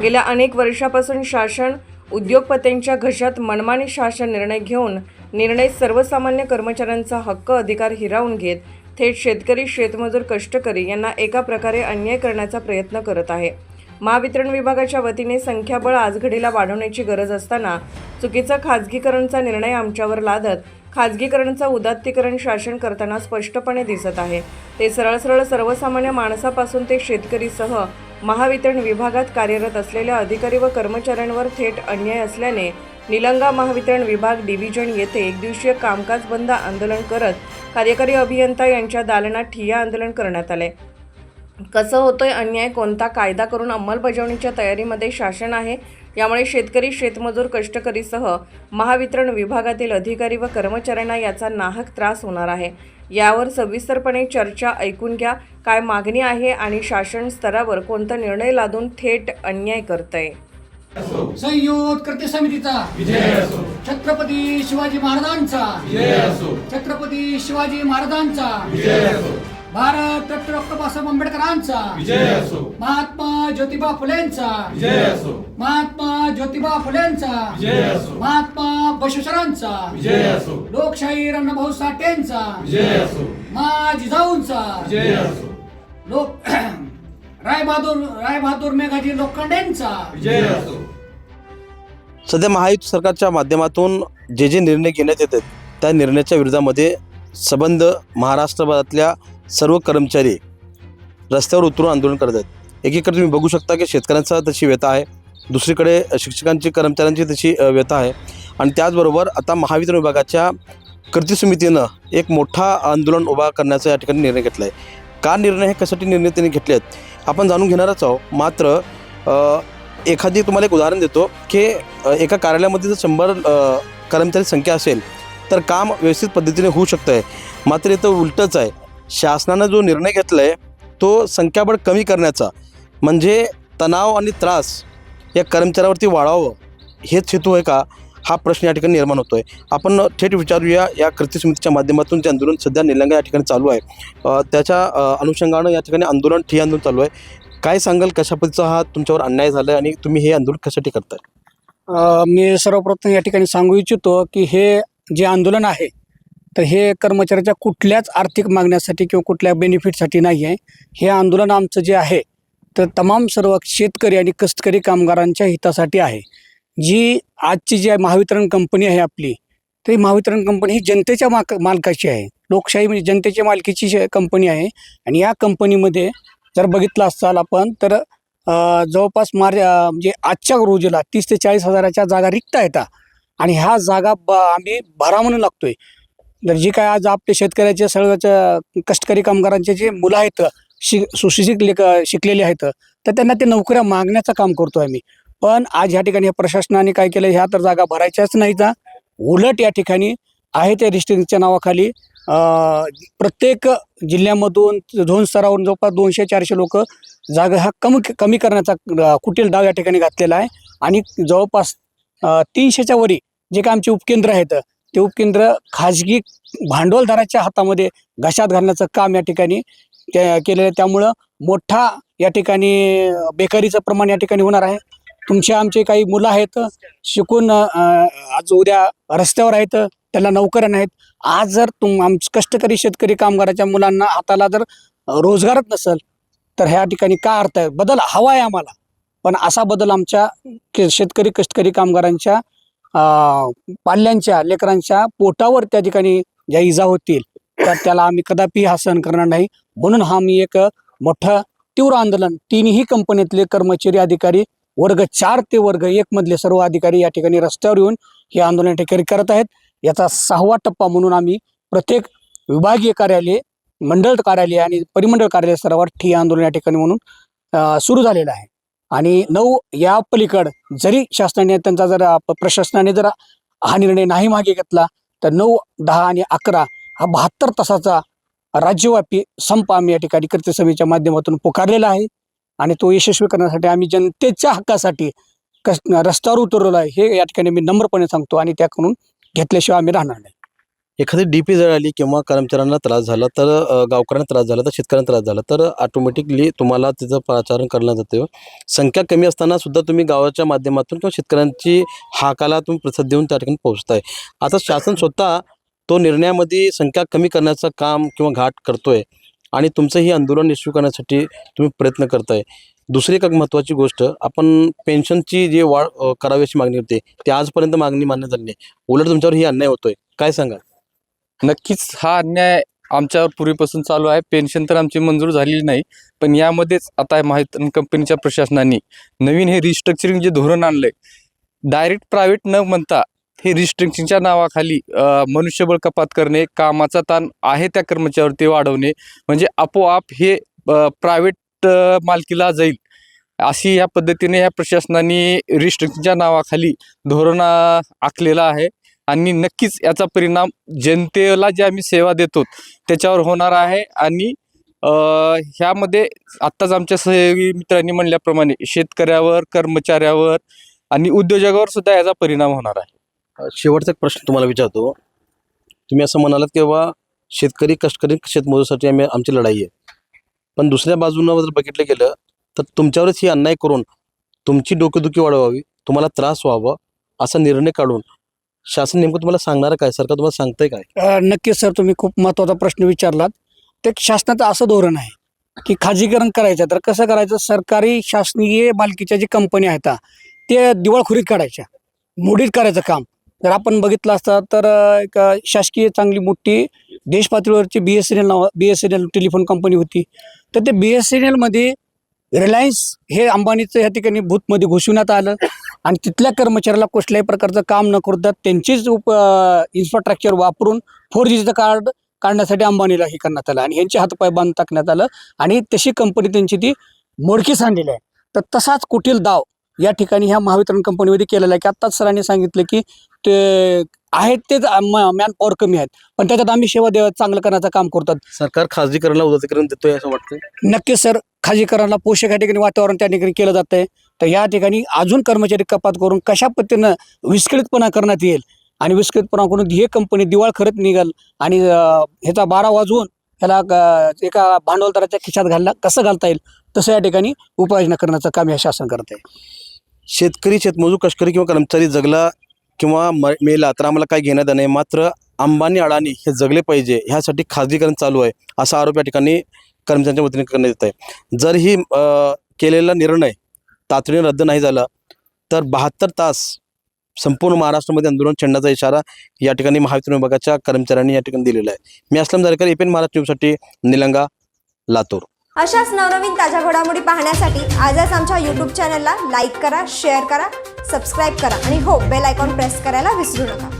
गेल्या अनेक वर्षापासून शासन उद्योगपत्यांच्या घशात मनमानी शासन निर्णय घेऊन निर्णय सर्वसामान्य कर्मचाऱ्यांचा हक्क अधिकार हिरावून घेत थेट शेतकरी शेतमजूर कष्टकरी यांना एका प्रकारे अन्याय करण्याचा प्रयत्न करत आहे. महावितरण विभागाच्या वतीने संख्याबळ आजघडीला वाढवण्याची गरज असताना चुकीचा खाजगीकरणचा निर्णय आमच्यावर लादत खाजगीकरणचं उदात्तीकरण शासन करताना स्पष्टपणे दिसत आहे. ते सरळ सरळ सर्वसामान्य माणसापासून ते शेतकरीसह महावितरण विभागात कार्यरत असलेल्या अधिकारी व कर्मचाऱ्यांवर थेट अन्याय असल्याने निलंगा महावितरण विभाग डिव्हिजन येथे एकदिवसीय कामकाज बंद आंदोलन करत कार्यकारी अभियंता यांच्या दालनात ठिय्या आंदोलन करण्यात आले कसं होतोय अन्याय कोणता कायदा करून अंमलबजावणीच्या तयारीमध्ये शासन आहे यामुळे शेतकरी शेतमजूर कष्टकरीसह महावितरण विभागातील अधिकारी व कर्मचाऱ्यांना याचा नाहक त्रास होणार आहे. यावर सविस्तरपणे चर्चा ऐकून घ्या काय मागणी आहे आणि शासन स्तरावर कोणता निर्णय लादून थेट अन्याय करतंय. संयोग कृती समितीचा. छत्रपती शिवाजी महाराजांचा. छत्रपती शिवाजी महाराजांचा. भारत रत्न डॉक्टर बाबासाहेब आंबेडकरांचा. विजय असो. महात्मा ज्योतिबा फुलेंचा. विजय असो. महात्मा ज्योतिबा फुलेंचा. विजय असो. महात्मा बसवेश्वरांचा. विजय असो. लोकशाही रणभाऊ साठेंचा. विजय असो. मा जिजाऊंचा. विजय असो. लोक रायबहादूर रायबहादूर मेघाजी लोखंडेंचा. विजय असो. सध्या महायुती सरकारच्या माध्यमातून जे जे निर्णय घेण्यात येतात त्या निर्णयाच्या विरोधामध्ये संबंध महाराष्ट्रभरातल्या सर्व कर्मचारी रस्त्यावर उतरून आंदोलन करत आहेत. एकीकडे तुम्ही बघू शकता की शेतकऱ्यांचा तशी व्यथा आहे. दुसरीकडे शिक्षकांची कर्मचाऱ्यांची तशी व्यथा आहे. आणि त्याचबरोबर आता महावितरण विभागाच्या कृती समितीनं एक मोठा आंदोलन उभा करण्याचा या ठिकाणी निर्णय घेतला आहे का निर्णय हे कशासाठी निर्णय त्यांनी घेतले आहेत? आपण जाणून घेणारच आहोत. मात्र एखादी तुम्हाला एक उदाहरण देतो की एका कार्यालयामध्ये जर शंभर कर्मचारी संख्या असेल तर काम व्यवस्थित पद्धतीने होऊ शकतं आहे मात्र इथं उलटंच आहे. शासनानं जो निर्णय घेतला आहे तो संख्याबळ कमी करण्याचा म्हणजे तणाव आणि त्रास या कर्मचाऱ्यावरती वाढावं हेच हेतू आहे का? हा प्रश्न या ठिकाणी निर्माण होतो आहे आपण थेट विचारूया या कृती समितीच्या माध्यमातून जे आंदोलन सध्या निलंगा या ठिकाणी चालू आहे त्याच्या अनुषंगानं या ठिकाणी आंदोलन ठिय आंदोलन चालू आहे. काय सांगाल कशापतीचा हा तुमच्यावर अन्याय झाला आहे आणि तुम्ही हे आंदोलन कशासाठी करताय? मी सर्वप्रथम या ठिकाणी सांगू इच्छितो की हे जे आंदोलन आहे तर हे कर्मचाऱ्याच्या कुठल्याच आर्थिक मागण्यासाठी किंवा कुठल्या बेनिफिटसाठी नाही आहे. हे आंदोलन आमचं जे आहे तर तमाम सर्व शेतकरी आणि कष्टकरी कामगारांच्या हितासाठी आहे. जी आजची जी आहे महावितरण कंपनी आहे आपली तर ही महावितरण कंपनी ही जनतेच्या माक मालकाची आहे. लोकशाही म्हणजे जनतेच्या मालकीची कंपनी आहे. आणि या कंपनीमध्ये जर बघितलं असाल आपण तर जवळपास मार म्हणजे आजच्या रोजीला तीस ते चाळीस हजाराच्या जागा रिक्त आहेत आणि ह्या जागा ब आम्ही भरा म्हणून लागतोय. तर जी काय आज आपले शेतकऱ्याचे सगळ्याच्या कष्टकरी कामगारांचे जे मुलं आहेत शि सुशिक्षित लेख शिकलेले आहेत तर त्यांना ते नोकऱ्या मागण्याचं काम करतो आम्ही पण आज ह्या ठिकाणी ह्या प्रशासनाने काय केलं ह्या तर जागा भरायच्याच नाही हा. उलट या ठिकाणी आहे त्या डिस्ट्रिक्टच्या नावाखाली प्रत्येक जिल्ह्यामधून झोन स्तरावरून जवळपास दोनशे चारशे लोक जागा हा कमी कमी करण्याचा कुटील डाव या ठिकाणी घातलेला आहे आणि जवळपास तीनशेच्या वरी जे काय आमचे उपकेंद्र आहेत ते उपकेंद्र खाजगी भांडवलदाराच्या हातामध्ये घशात घालण्याचं काम या ठिकाणी के- केलेलं आहे. त्यामुळं मोठा या ठिकाणी बेकारीचं प्रमाण या ठिकाणी होणार आहे. तुमचे आमचे काही मुलं आहेत शिकून आज उद्या रस्त्यावर आहेत त्याला नोकऱ्या नाहीत आज जर तुम आम कष्टकरी शेतकरी कामगाराच्या मुलांना हाताला जर रोजगारच नसेल तर ह्या ठिकाणी का अर्थ आहे? बदल हवा आहे आम्हाला. पण असा बदल आमच्या के- शेतकरी कष्टकरी कामगारांच्या पाल्यांच्या लेकरांच्या पोटावर त्या ठिकाणी ज्या इजा होतील तर त्याला आम्ही कदापि हा सहन करणार नाही. म्हणून हा मी एक मोठं तीव्र आंदोलन तिन्ही कंपनीतले कर्मचारी अधिकारी वर्ग चार ते वर्ग एक मधले सर्व अधिकारी या ठिकाणी रस्त्यावर येऊन हे आंदोलन या ठिकाणी करत आहेत. याचा सहावा टप्पा म्हणून आम्ही प्रत्येक विभागीय कार्यालय मंडळ कार्यालय आणि परिमंडळ कार्यालय स्तरावर ठिय्या आंदोलन या ठिकाणी म्हणून सुरू झालेलं आहे. आणि नऊ या पलीकड जरी शासनाने त्यांचा जर प्रशासनाने जर हा निर्णय नाही मागे घेतला तर नऊ दहा आणि अकरा हा बहात्तर तासाचा राज्यव्यापी संप आम्ही या ठिकाणी कृती समितीच्या माध्यमातून पुकारलेला आहे. आणि तो यशस्वी करण्यासाठी आम्ही जनतेच्या हक्कासाठी कस रस्त्यावर उतरलेलो आहे हे या ठिकाणी मी नम्रपणे सांगतो आणि त्याकडून घेतल्याशिवाय आम्ही राहणार नाही. एखादी डी पी जळाली किंवा कर्मचाऱ्यांना त्रास झाला तर गावकऱ्यांना त्रास झाला तर शेतकऱ्यांना त्रास झाला तर ऑटोमॅटिकली तुम्हाला तिचं प्राचारण करण्यात जाते संख्या कमी असताना सुद्धा तुम्ही गावाच्या माध्यमातून किंवा शेतकऱ्यांची हाकाला तुम्ही प्रतिसाद देऊन त्या ठिकाणी पोहोचताय. आता शासन स्वतः तो निर्णयामध्ये संख्या कमी करण्याचं काम किंवा घाट करतोय आणि तुमचं हे आंदोलन यशस्वी करण्यासाठी तुम्ही प्रयत्न करताय. दुसरी एक महत्त्वाची गोष्ट आपण पेन्शनची जी वाढ करावी अशी मागणी होती ती आजपर्यंत मागणी मान्य झाली नाही. उलट तुमच्यावर ही अन्याय होतोय. काय सांगा नक्कीच हा अन्याय आमच्यावर पूर्वीपासून चालू आहे. पेन्शन तर आमची मंजूर झालेली नाही. पण यामध्येच आता महावितरण कंपनीच्या प्रशासनाने नवीन हे रिस्ट्रक्चरिंग जे धोरण आणलं आहे डायरेक्ट प्रायव्हेट न म्हणता हे रिस्ट्रक्चरिंगच्या नावाखाली मनुष्यबळ कपात करणे कामाचा ताण आहे त्या कर्मचाऱ्यावरती वाढवणे म्हणजे आपोआप हे प्रायव्हेट मालकीला जाईल. अशी या पद्धतीने या प्रशासनाने रिस्ट्रक्चरच्या नावाखाली धोरण आखलेलं आहे. आणि नक्कीच याचा परिणाम जनतेला जे आम्ही सेवा देतो त्याच्यावर होणार आहे. आणि ह्यामध्ये आत्ताच आमच्या सहयोगी मित्रांनी म्हणल्याप्रमाणे शेतकऱ्यावर कर्मचाऱ्यावर आणि उद्योजकावर सुद्धा याचा परिणाम होणार आहे. शेवटचा एक प्रश्न तुम्हाला विचारतो. तुम्ही असं म्हणालात की बाबा शेतकरी कष्टकरी शेतमजूरसाठी आम्ही आमची लढाई आहे. पण दुसऱ्या बाजूनं जर बघितलं गेलं तर तुमच्यावरच ही अन्याय करून तुमची डोकेदुखी वाढवावी तुम्हाला त्रास व्हावा असा निर्णय काढून शासन नेमकं तुम्हाला सांगणार काय? सरकार तुम्हाला सांगतंय काय? नक्कीच सर तुम्ही खूप महत्त्वाचा प्रश्न विचारलात. ते शासनाचं असं धोरण आहे की खाजगीकरण करायचं. तर कसं करायचं? सरकारी शासकीय मालकीच्या जी कंपनी आहेत ते दिवाळखोरीत काढायच्या. मोडीत करायचं काम. जर आपण बघितलं असतं तर अ, एक शासकीय चांगली मोठी देश पातळीवरची बी एस एन एल नाव B S N L telephone company होती. तर ते बी एस एन एलमध्ये रिलायन्स हे अंबानीचं ह्या ठिकाणी भूतमध्ये घुसवण्यात आलं. आणि तिथल्या कर्मचाऱ्याला कुठल्याही प्रकारचं काम न करता त्यांचीच उप इन्फ्रास्ट्रक्चर वापरून फोर जीचं कार्ड काढण्यासाठी अंबानीला हे करण्यात आलं. आणि यांचे हातपाय बांधून टाकण्यात आलं. आणि तशी कंपनी त्यांची ती मोडकीस आणलेली आहे. तर तसाच कुटील दाव या ठिकाणी ह्या महावितरण कंपनीमध्ये केलेला आहे की आत्ताच सरांनी सांगितलं की ते आहेत तेच मॅन पॉवर कमी आहेत. पण त्याच्यात आम्ही सेवा देवा चांगलं करण्याचं काम करतात. सरकार खाजगीकरणाला उदातीकरण देतोय असं वाटतं नक्कीच सर. खाजगीकरणाला पोषक या ठिकाणी वातावरण त्या ठिकाणी केलं जात आहे तर या ठिकाणी अजून कर्मचारी कपात करून कशा पद्धतीनं विस्कळीतपणा करण्यात येईल आणि विस्कळीतपणा करून हे कंपनी दिवाळ खरत निघाल आणि ह्याचा बारा वाजवून ह्याला एका भांडवलदाराच्या खिशात घालला कसं घालता येईल? तसं या ठिकाणी उपाययोजना करण्याचं काम या शासन करत आहे. शेतकरी शेतमजूर कष्टकरी किंवा कर्मचारी जगला किंवा म मेला तर आम्हाला काय घेण्यात नाही. मात्र अंबानी अडाणी हे जगले पाहिजे. ह्यासाठी खाजगीकरण चालू आहे. असा आरोप या ठिकाणी कर्मचाऱ्यांच्या वतीने करण्यात येत आहे जर ही केलेला निर्णय तातडीने रद्द नाही झाला तर बहात्तर तास संपूर्ण महाराष्ट्रामध्ये आंदोलन छेडण्याचा इशारा या ठिकाणी महावितरण विभागाच्या कर्मचाऱ्यांनी या ठिकाणी दिलेला आहे. मी असलम जारकर एपीएन महाराष्ट्र न्यूजसाठी निलंगा लातूर. अशाच नवनवीन ताज्या घडामोडी पाहण्यासाठी आजच आमच्या यूट्यूब चॅनलला लाईक करा शेअर करा सबस्क्राईब करा आणि हो बेल आयकॉन प्रेस करायला विसरू नका.